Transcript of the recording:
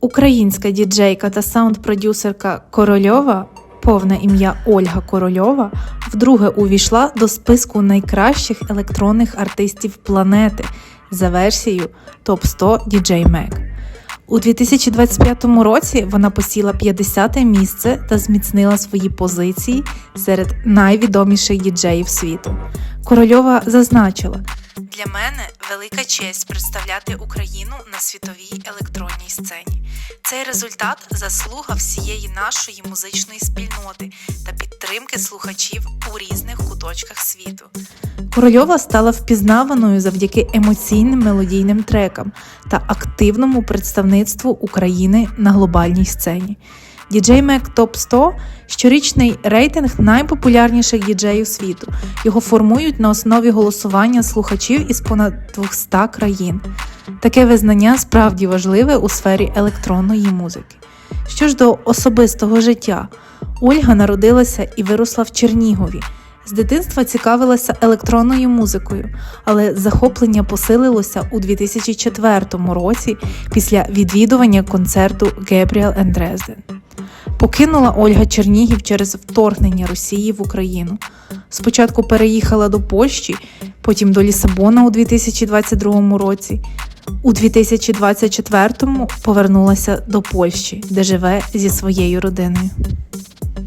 Українська діджейка та саунд-продюсерка Корольова, повне ім'я Ольга Корольова, вдруге увійшла до списку найкращих електронних артистів планети за версією Топ 100 DJ Mag. У 2025 році вона посіла 50-те місце та зміцнила свої позиції серед найвідоміших діджеїв світу. Корольова зазначила: для мене велика честь представляти Україну на світовій електронній сцені. Цей результат заслуга всієї нашої музичної спільноти та підтримки слухачів у різних куточках світу. Корольова стала впізнаваною завдяки емоційним мелодійним трекам та активному представництву України на глобальній сцені. DJ Mag Top 100 щорічний рейтинг найпопулярніших діджеїв світу. Його формують на основі голосування слухачів із понад 200 країн. Таке визнання справді важливе у сфері електронної музики. Що ж до особистого життя, Ольга народилася і виросла в Чернігові. З дитинства цікавилася електронною музикою, але захоплення посилилося у 2004 році після відвідування концерту and Dresden. Покинула Ольга Чернігів через вторгнення Росії в Україну. Спочатку переїхала до Польщі, потім до Лісабона у 2022 році. У 2024 повернулася до Польщі, де живе зі своєю родиною.